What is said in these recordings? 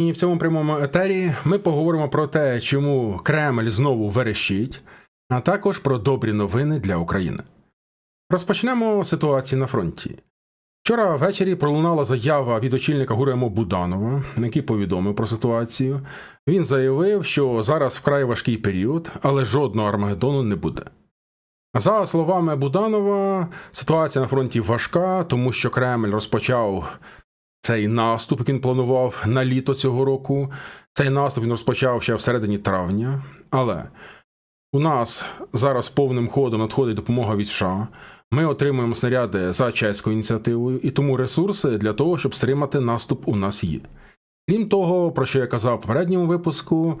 І в цьому прямому етері ми поговоримо про те, чому Кремль знову верещить, а також про добрі новини для України. Розпочнемо ситуації на фронті. Вчора ввечері пролунала заява від очільника ГУРЕМО Буданова, який повідомив про ситуацію. Він заявив, що зараз вкрай важкий період, але жодного Армагеддону не буде. За словами Буданова, ситуація на фронті важка, тому що Кремль розпочав цей наступ, він планував на літо цього року. Цей наступ він розпочав ще в середині травня. Але у нас зараз повним ходом надходить допомога від США. Ми отримуємо снаряди за чеською ініціативою, і тому ресурси для того, щоб стримати наступ, у нас є. Крім того, про що я казав в попередньому випуску,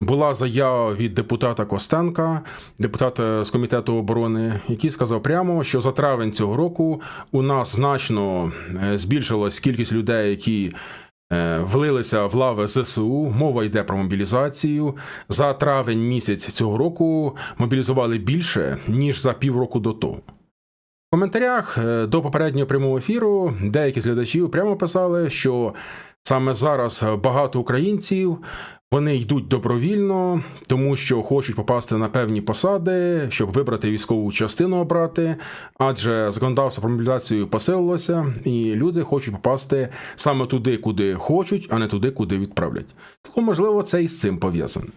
була заява від депутата Костенка, депутата з комітету оборони, який сказав прямо, що за травень цього року у нас значно е, збільшилась кількість людей, які е, влилися в лави ЗСУ. Мова йде про мобілізацію. За травень місяць цього року мобілізували більше ніж за півроку до того. В коментарях е, до попереднього прямого ефіру деякі з глядачів прямо писали, що саме зараз багато українців вони йдуть добровільно, тому що хочуть попасти на певні посади, щоб вибрати військову частину обрати, адже законодавство про мобілізацію посилилося, і люди хочуть попасти саме туди, куди хочуть, а не туди, куди відправлять. Тому, можливо, це і з цим пов'язане.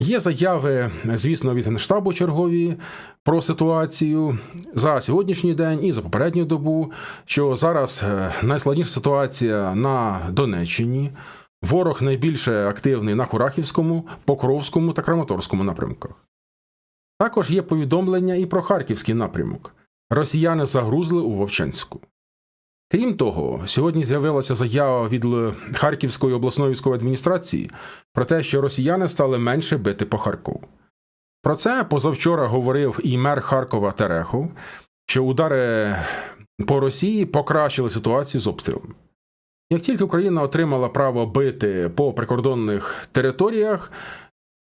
Є заяви, звісно, від Генштабу чергові про ситуацію за сьогоднішній день і за попередню добу, що зараз е, найскладніша ситуація на Донеччині. Ворог найбільше активний на Курахівському, Покровському та Краматорському напрямках. Також є повідомлення і про Харківський напрямок. Росіяни загрузли у Вовчанську. Крім того, сьогодні з'явилася заява від Харківської обласної військової адміністрації про те, що росіяни стали менше бити по Харкову. Про це позавчора говорив і мер Харкова Терехов, що удари по Росії покращили ситуацію з обстрілом. Як тільки Україна отримала право бити по прикордонних територіях,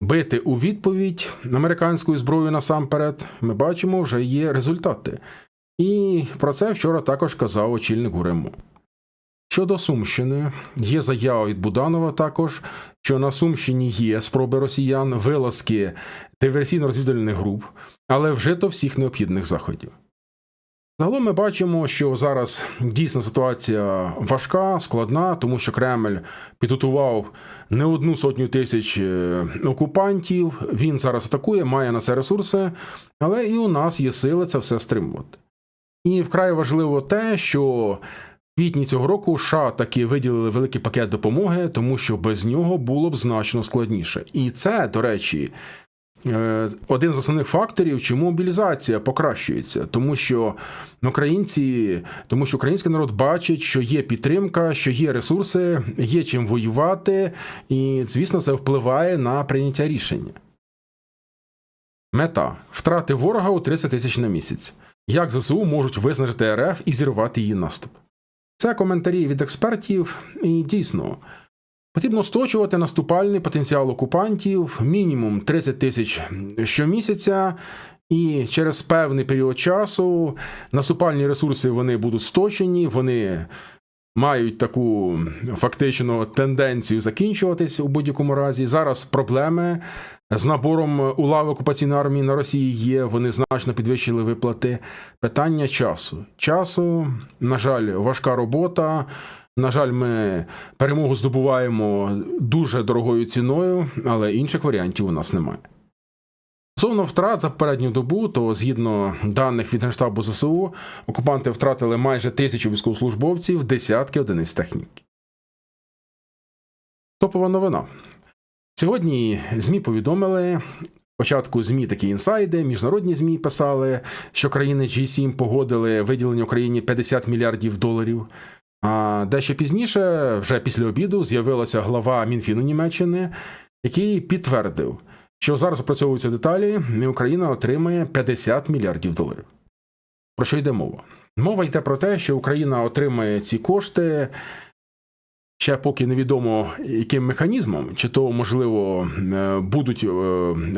бити у відповідь американською зброєю насамперед, ми бачимо, вже є результати. І про це вчора також казав очільник ГУРЕМО. Щодо Сумщини, є заява від Буданова також, що на Сумщині є спроби росіян вилазки диверсійно-розвідувальних груп, але вжито всіх необхідних заходів. Загалом ми бачимо, що зараз дійсно ситуація важка, складна, тому що Кремль підготував не одну сотню тисяч е, окупантів. Він зараз атакує, має на це ресурси, але і у нас є сили це все стримувати. І вкрай важливо те, що в квітні цього року США таки виділили великий пакет допомоги, тому що без нього було б значно складніше. І це, до речі, е, один з основних факторів, чому мобілізація покращується, тому що українці, тому що український народ бачить, що є підтримка, що є ресурси, є чим воювати, і звісно, це впливає на прийняття рішення. Мета втрати ворога у 30 тисяч на місяць. Як ЗСУ можуть визнати РФ і зірвати її наступ? Це коментарі від експертів, і дійсно потрібно сточувати наступальний потенціал окупантів мінімум 30 тисяч щомісяця, і через певний період часу наступальні ресурси вони будуть сточені, вони мають таку фактично тенденцію закінчуватись у будь-якому разі. Зараз проблеми з набором у лави окупаційної армії на Росії є. Вони значно підвищили виплати. Питання часу. Часу, на жаль, важка робота. На жаль, ми перемогу здобуваємо дуже дорогою ціною, але інших варіантів у нас немає. Стосовно втрат за попередню добу, то згідно даних від Генштабу ЗСУ, окупанти втратили майже тисячу військовослужбовців, десятки одиниць техніки. Топова новина. Сьогодні ЗМІ повідомили. Спочатку ЗМІ такі інсайди, міжнародні ЗМІ писали, що країни G7 погодили виділення Україні 50 мільярдів доларів. А дещо пізніше, вже після обіду, з'явилася глава Мінфіну Німеччини, який підтвердив, що зараз опрацьовуються деталі, і Україна отримає 50 мільярдів доларів. Про що йде мова? Мова йде про те, що Україна отримає ці кошти Ще поки невідомо яким механізмом, чи то можливо е, будуть е,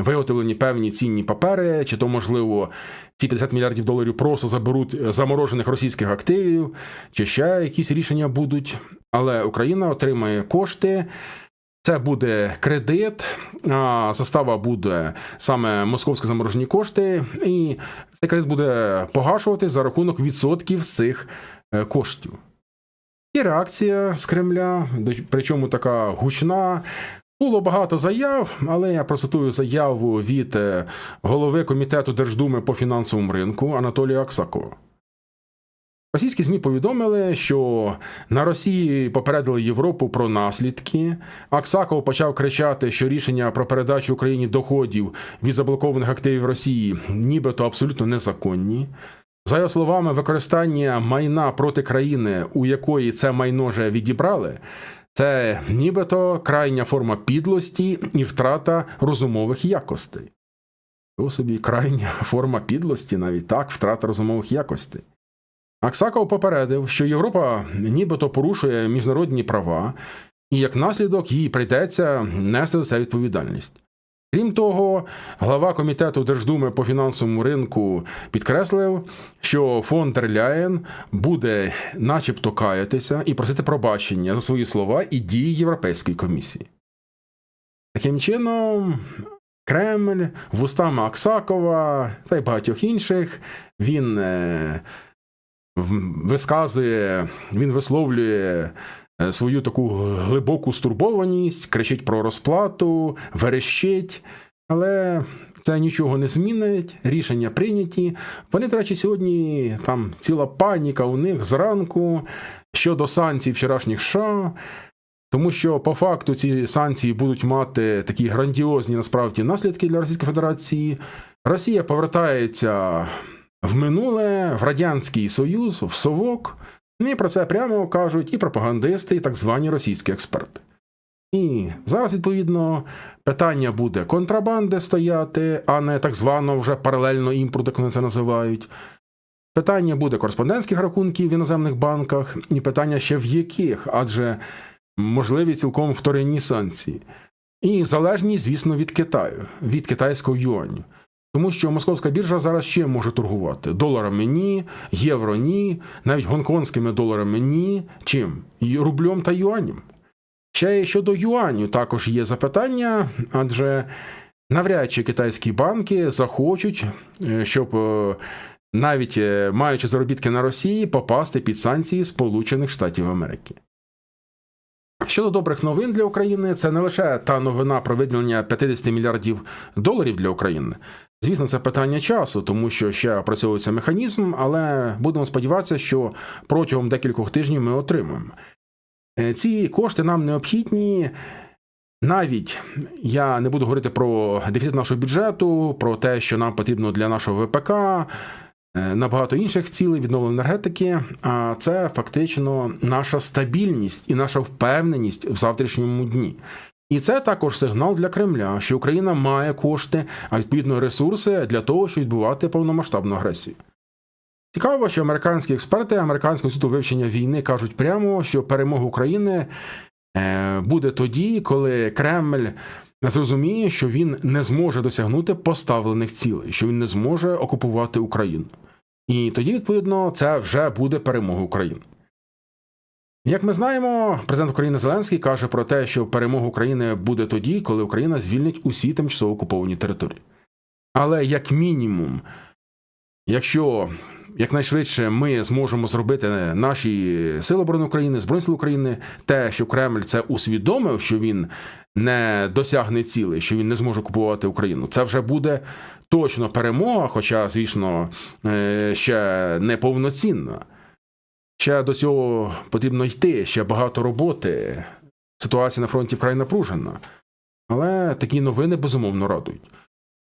виготовлені певні цінні папери, чи то можливо ці 50 мільярдів доларів просто заберуть заморожених російських активів, чи ще якісь рішення будуть. Але Україна отримає кошти. Це буде кредит, застава буде саме московські заморожені кошти, і цей кредит буде погашувати за рахунок відсотків цих е, коштів. І реакція з Кремля, причому така гучна. Було багато заяв, але я процитую заяву від е, голови комітету Держдуми по фінансовому ринку Анатолія Аксакова. Російські ЗМІ повідомили, що на Росії попередили Європу про наслідки. Аксаков почав кричати, що рішення про передачу Україні доходів від заблокованих активів Росії нібито абсолютно незаконні. За його словами, використання майна проти країни, у якої це майно вже відібрали, це нібито крайня форма підлості і втрата розумових якостей. То собі крайня форма підлості, навіть так, втрата розумових якостей. Аксаков попередив, що Європа нібито порушує міжнародні права, і як наслідок їй прийдеться нести за це відповідальність. Крім того, глава комітету Держдуми по фінансовому ринку підкреслив, що фон дер Ляєн буде начебто каятися і просити пробачення за свої слова і дії Європейської комісії. Таким чином, Кремль вустами Аксакова та й багатьох інших він е, висказує, він висловлює свою таку глибоку стурбованість, кричить про розплату, верещить, але це нічого не змінить. Рішення прийняті. Вони, до речі, сьогодні там ціла паніка у них зранку щодо санкцій вчорашніх США. Тому що по факту ці санкції будуть мати такі грандіозні насправді наслідки для Російської Федерації. Росія повертається в минуле, в Радянський Союз, в Совок. І про це прямо кажуть і пропагандисти, і так звані російські експерти. І зараз, відповідно, питання буде контрабанди стояти, а не так званого вже паралельно імпорту, як вони це називають. Питання буде кореспондентських рахунків в іноземних банках, і питання ще в яких, адже можливі цілком вторинні санкції. І залежність, звісно, від Китаю, від китайського юаню. Тому що московська біржа зараз ще може торгувати доларами ні, євро ні, навіть гонконгськими доларами ні. Чим? І Рублем та юанем. Ще щодо юаню також є запитання, адже навряд чи китайські банки захочуть, е, щоб е, навіть е, маючи заробітки на Росії, попасти під санкції Сполучених Штатів Америки. Щодо добрих новин для України, це не лише та новина про виділення 50 мільярдів доларів для України. Звісно, це питання часу, тому що ще опрацьовується механізм, але будемо сподіватися, що протягом декількох тижнів ми отримаємо. Е, Ці кошти нам необхідні. Навіть я не буду говорити про дефіцит нашого бюджету, про те, що нам потрібно для нашого ВПК, е, на багато інших цілей відновлення енергетики. А це фактично наша стабільність і наша впевненість в завтрашньому дні. І це також сигнал для Кремля, що Україна має кошти, а відповідно ресурси для того, щоб відбувати повномасштабну агресію. Цікаво, що американські експерти Американського інституту вивчення війни кажуть прямо, що перемога України е, буде тоді, коли Кремль зрозуміє, що він не зможе досягнути поставлених цілей, що він не зможе окупувати Україну. І тоді, відповідно, це вже буде перемога України. Як ми знаємо, президент України Зеленський каже про те, що перемога України буде тоді, коли Україна звільнить усі тимчасово окуповані території. Але як мінімум, якщо якнайшвидше ми зможемо зробити наші сили оборони України, Збройні сили України, те, що Кремль це усвідомив, що він не досягне цілей, що він не зможе купувати Україну, це вже буде точно перемога, хоча, звісно, е, ще не повноцінна. Ще до цього потрібно йти, ще багато роботи. Ситуація на фронті вкрай напружена. Але такі новини безумовно радують.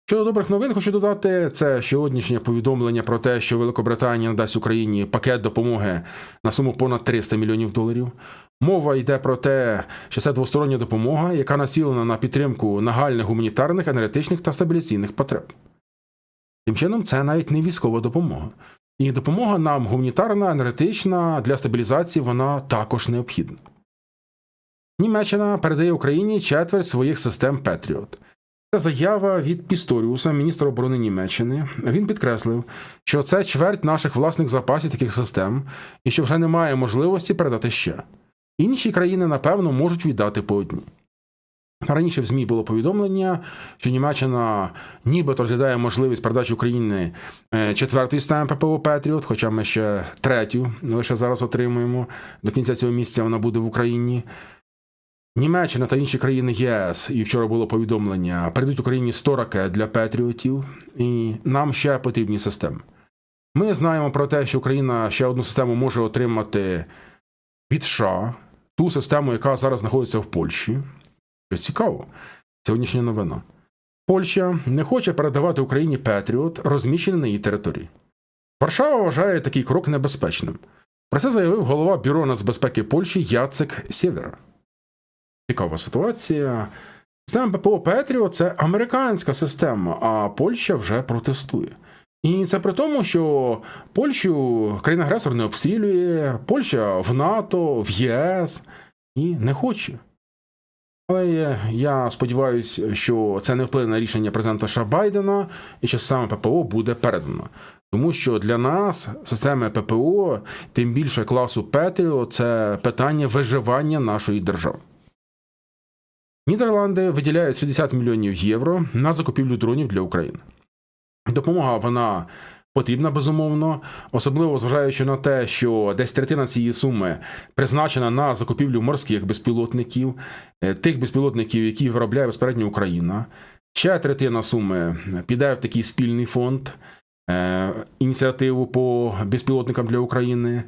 Щодо добрих новин, хочу додати, це сьогоднішнє повідомлення про те, що Великобританія надасть Україні пакет допомоги на суму понад 300 мільйонів доларів. Мова йде про те, що це двостороння допомога, яка націлена на підтримку нагальних гуманітарних, енергетичних та стабіляційних потреб. Тим чином, це навіть не військова допомога. І допомога нам гуманітарна, енергетична для стабілізації вона також необхідна. Німеччина передає Україні четверть своїх систем Петріот. Це заява від Пісторіуса, міністра оборони Німеччини. Він підкреслив, що це чверть наших власних запасів таких систем, і що вже немає можливості передати ще. Інші країни, напевно, можуть віддати по одній. Раніше в ЗМІ було повідомлення, що Німеччина нібито розглядає можливість передачі Україні е, четвертої системи ППО Петріот, хоча ми ще третю лише зараз отримуємо. До кінця цього місяця вона буде в Україні. Німеччина та інші країни ЄС, і вчора було повідомлення, передуть Україні 100 ракет для Петріотів, і нам ще потрібні системи. Ми знаємо про те, що Україна ще одну систему може отримати від США, ту систему, яка зараз знаходиться в Польщі. Що цікаво, сьогоднішня новина. Польща не хоче передавати Україні Петріот, розміщений на її території. Варшава вважає такий крок небезпечним. Про це заявив голова Бюро нацбезпеки Польщі Яцек Сєвєра. Цікава ситуація. Система ППО Петріо це американська система, а Польща вже протестує. І це при тому, що Польщу країна-агресор не обстрілює, Польща в НАТО, в ЄС і не хоче. Але я сподіваюся, що це не вплине на рішення президента США Байдена і що саме ППО буде передано. Тому що для нас системи ППО, тим більше класу Петріо, це питання виживання нашої держави. Нідерланди виділяють 60 мільйонів євро на закупівлю дронів для України. Допомога вона потрібна безумовно, особливо зважаючи на те, що десь третина цієї суми призначена на закупівлю морських безпілотників, е, тих безпілотників, які виробляє безпередньо Україна. Ще третина суми піде в такий спільний фонд е, ініціативу по безпілотникам для України.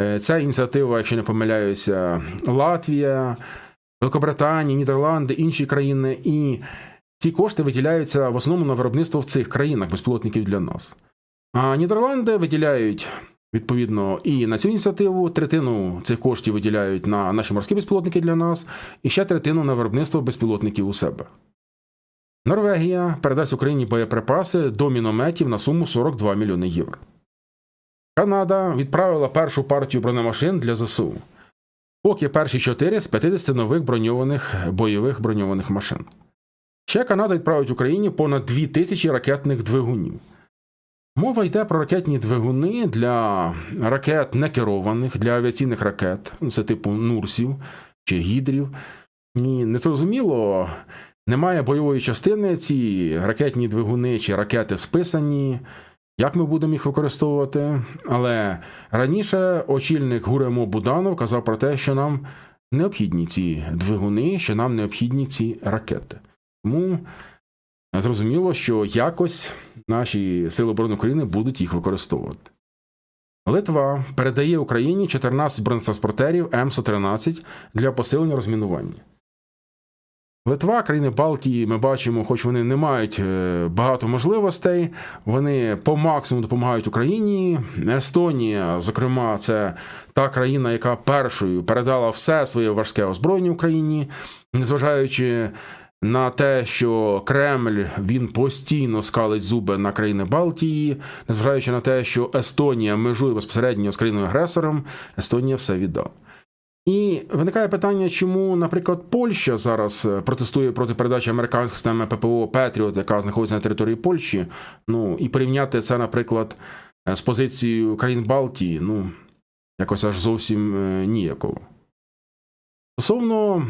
Е, Ця ініціатива, якщо не помиляюся, Латвія, Великобританія, Нідерланди, інші країни, і ці кошти виділяються в основному на виробництво в цих країнах безпілотників для нас. А Нідерланди виділяють відповідно і на цю ініціативу третину цих коштів виділяють на наші морські безпілотники для нас, і ще третину на виробництво безпілотників у себе. Норвегія передасть Україні боєприпаси до мінометів на суму 42 мільйони євро. Канада відправила першу партію бронемашин для ЗСУ. Поки перші чотири з 50 нових броньованих бойових броньованих машин. Ще Канада відправить Україні понад 2 тисячі ракетних двигунів. Мова йде про ракетні двигуни для ракет некерованих, для авіаційних ракет, ну, це типу Нурсів чи Гідрів. І незрозуміло, немає бойової частини, ці ракетні двигуни чи ракети списані. Як ми будемо їх використовувати? Але раніше очільник ГУРЕМО Буданов казав про те, що нам необхідні ці двигуни, що нам необхідні ці ракети. Тому зрозуміло, що якось наші сили оборони України будуть їх використовувати. Литва передає Україні 14 бронетранспортерів М113 для посилення розмінування. Литва, країни Балтії, ми бачимо, хоч вони не мають е, багато можливостей, вони по максимуму допомагають Україні. Естонія, зокрема, це та країна, яка першою передала все своє важке озброєння Україні, незважаючи на те, що Кремль він постійно скалить зуби на країни Балтії, незважаючи на те, що Естонія межує безпосередньо з країною агресором, Естонія все віддала. І виникає питання, чому, наприклад, Польща зараз протестує проти передачі американської системи ППО Петріот, яка знаходиться на території Польщі. Ну і порівняти це, наприклад, з позицією країн Балтії, ну якось аж зовсім е, ніяково. Стосовно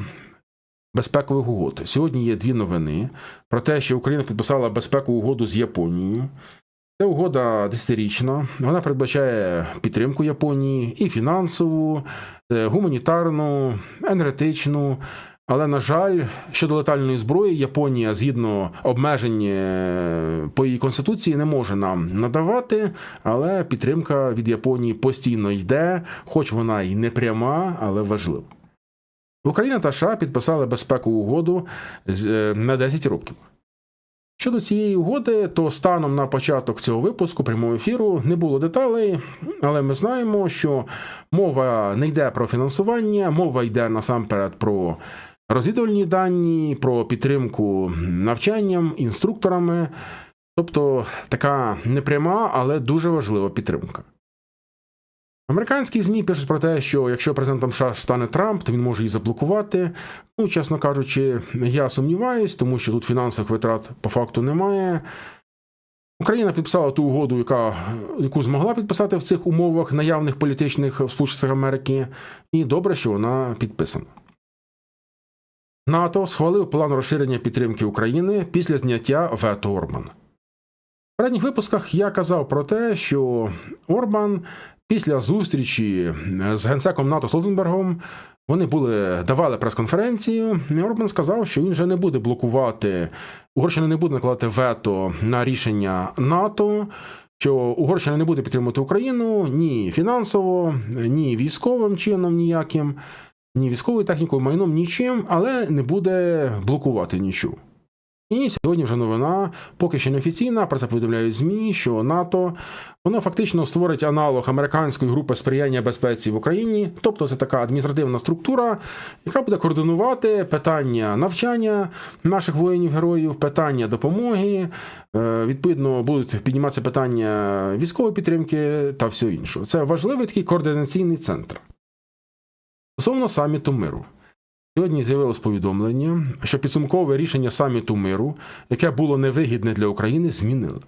безпекових угод, сьогодні є дві новини про те, що Україна підписала безпекову угоду з Японією. Це угода десятирічна. Вона передбачає підтримку Японії і фінансову, е, гуманітарну, енергетичну. Але, на жаль, щодо летальної зброї, Японія згідно обмежень е, по її конституції не може нам надавати, але підтримка від Японії постійно йде, хоч вона й не пряма, але важлива. Україна та США підписали безпекову угоду е, на 10 років. Щодо цієї угоди, то станом на початок цього випуску прямого ефіру не було деталей, але ми знаємо, що мова не йде про фінансування, мова йде насамперед про розвідувальні дані, про підтримку навчанням, інструкторами, тобто така непряма, але дуже важлива підтримка. Американські ЗМІ пишуть про те, що якщо президентом США стане Трамп, то він може її заблокувати. Ну, чесно кажучи, я сумніваюсь, тому що тут фінансових витрат по факту немає. Україна підписала ту угоду, яка, яку змогла підписати в цих умовах наявних політичних в Сполучених Америки, і добре, що вона підписана. НАТО схвалив план розширення підтримки України після зняття вето Орбана. В передніх випусках я казав про те, що Орбан після зустрічі з генсеком НАТО Столтенбергом вони були давали прес-конференцію. Орбан сказав, що він вже не буде блокувати, Угорщина не буде накладати вето на рішення НАТО. Що Угорщина не буде підтримувати Україну ні фінансово, ні військовим чином ніяким, ні військовою технікою, майном, нічим, але не буде блокувати нічого. І сьогодні вже новина, поки що не офіційна, про це повідомляють ЗМІ, що НАТО воно фактично створить аналог американської групи сприяння безпеці в Україні, тобто це така адміністративна структура, яка буде координувати питання навчання наших воїнів-героїв, питання допомоги. Е, Відповідно, будуть підніматися питання військової підтримки та все інше. Це важливий такий координаційний центр. Стосовно саміту миру. Сьогодні з'явилось повідомлення, що підсумкове рішення саміту миру, яке було невигідне для України, змінили.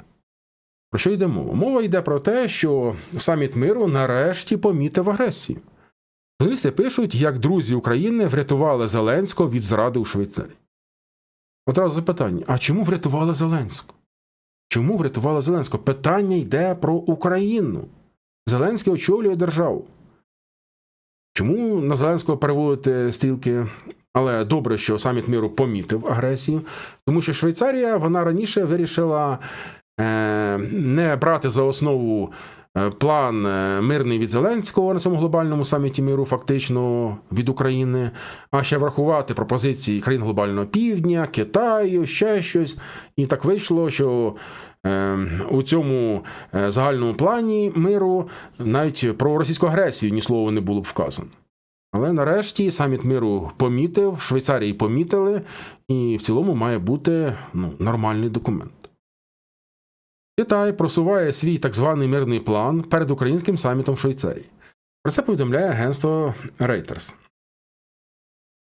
Про що йде мова? Мова йде про те, що саміт миру нарешті помітив агресію. Журналісти пишуть, як друзі України врятували Зеленського від зради у Швейцарії. Одразу запитання: а чому врятували Зеленського? Чому врятували Зеленського? Питання йде про Україну. Зеленський очолює державу. Чому на Зеленського переводити стрілки? Але добре, що саміт миру помітив агресію, тому що Швейцарія вона раніше вирішила е, не брати за основу е, план е, мирний від Зеленського на цьому глобальному саміті миру, фактично від України, а ще врахувати пропозиції країн глобального півдня, Китаю, ще щось. І так вийшло, що у цьому е, загальному плані миру навіть про російську агресію ні слова не було б вказано. Але нарешті саміт миру помітив, Швейцарії помітили, і в цілому має бути ну, нормальний документ. Китай просуває свій так званий мирний план перед українським самітом Швейцарії. Про це повідомляє агентство Reuters.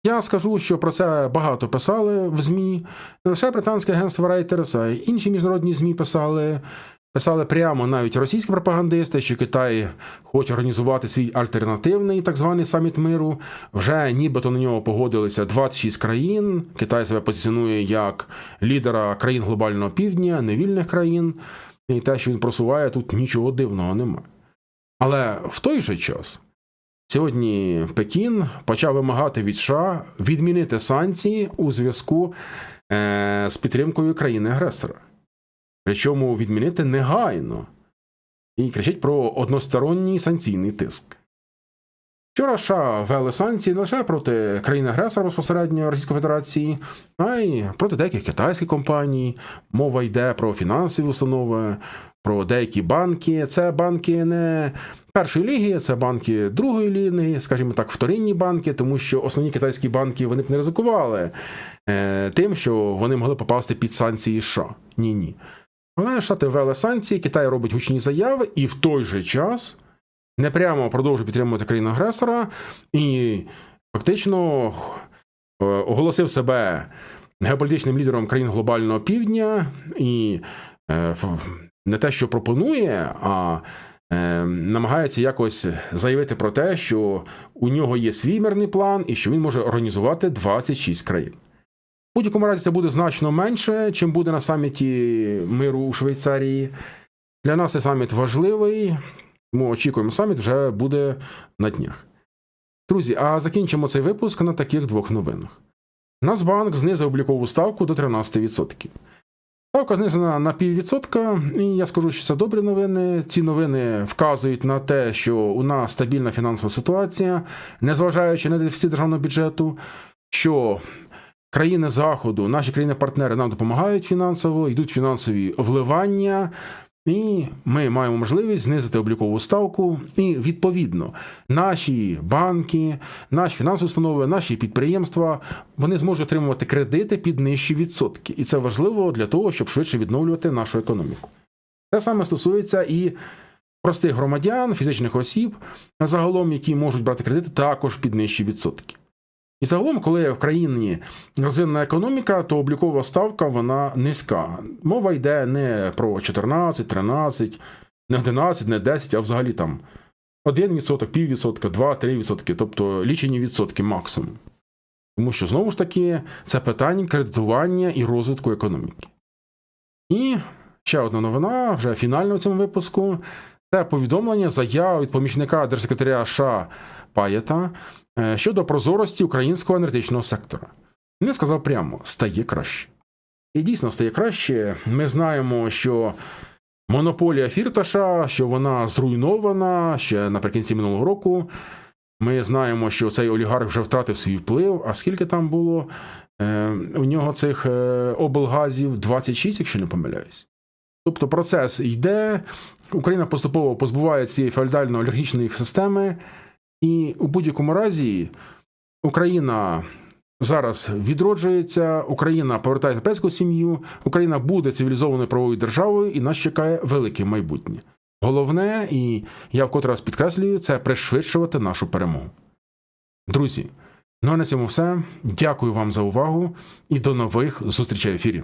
Я скажу, що про це багато писали в ЗМІ. Не лише британське агентство Reuters, а й інші міжнародні ЗМІ писали. Писали прямо навіть російські пропагандисти, що Китай хоче організувати свій альтернативний так званий саміт миру. Вже нібито на нього погодилися 26 країн. Китай себе позиціонує як лідера країн глобального півдня, невільних країн. І те, що він просуває, тут нічого дивного немає. Але в той же час сьогодні Пекін почав вимагати від США відмінити санкції у зв'язку е, з підтримкою країни-агресора. Причому відмінити негайно. І кричить про односторонній санкційний тиск. Вчора США ввели санкції не лише проти країни-агресора безпосередньо Російської Федерації, а й проти деяких китайських компаній. Мова йде про фінансові установи, про деякі банки. Це банки не першої ліги, це банки другої ліги, скажімо так, вторинні банки, тому що основні китайські банки вони б не ризикували е, тим, що вони могли попасти під санкції США. Ні, ні. Але Штати ввели санкції, Китай робить гучні заяви, і в той же час непрямо продовжує підтримувати країну агресора і фактично е, оголосив себе геополітичним лідером країн глобального півдня і е, не те, що пропонує, а е, намагається якось заявити про те, що у нього є свій мирний план і що він може організувати 26 країн. В будь-якому разі це буде значно менше, чим буде на саміті миру у Швейцарії. Для нас цей саміт важливий, тому очікуємо, саміт вже буде на днях. Друзі, а закінчимо цей випуск на таких двох новинах. Нацбанк знизив облікову ставку до 13%. Ставка знижена на піввідсотка, і я скажу, що це добрі новини. Ці новини вказують на те, що у нас стабільна фінансова ситуація, незважаючи на дефіцит державного бюджету, що країни Заходу, наші країни-партнери нам допомагають фінансово, йдуть фінансові вливання, і ми маємо можливість знизити облікову ставку. І відповідно наші банки, наші фінансові установи, наші підприємства вони зможуть отримувати кредити під нижчі відсотки. І це важливо для того, щоб швидше відновлювати нашу економіку. Те саме стосується і простих громадян, фізичних осіб, загалом, які можуть брати кредити, також під нижчі відсотки. І загалом, коли в країні розвинена економіка, то облікова ставка вона низька. Мова йде не про 14, 13, не 11, не 10, а взагалі там 1%, піввідсотка, 2, 3%, тобто лічені відсотки максимум. Тому що знову ж таки це питання кредитування і розвитку економіки. І ще одна новина, вже фінальна в цьому випуску. Це повідомлення заяв від помічника держсекретаря США Паєта щодо прозорості українського енергетичного сектора. Він сказав прямо: стає краще. І дійсно стає краще. Ми знаємо, що монополія Фірташа, що вона зруйнована ще наприкінці минулого року. Ми знаємо, що цей олігарх вже втратив свій вплив. А скільки там було е, у нього цих е, облгазів? 26, якщо не помиляюсь. Тобто процес йде, Україна поступово позбуває цієї феодально-олігархічної системи, і у будь-якому разі Україна зараз відроджується, Україна повертає європейську сім'ю, Україна буде цивілізованою правовою державою, і нас чекає велике майбутнє. Головне, і я вкотре раз підкреслюю, це пришвидшувати нашу перемогу. Друзі, ну а на цьому все. Дякую вам за увагу і до нових зустрічей в ефірі.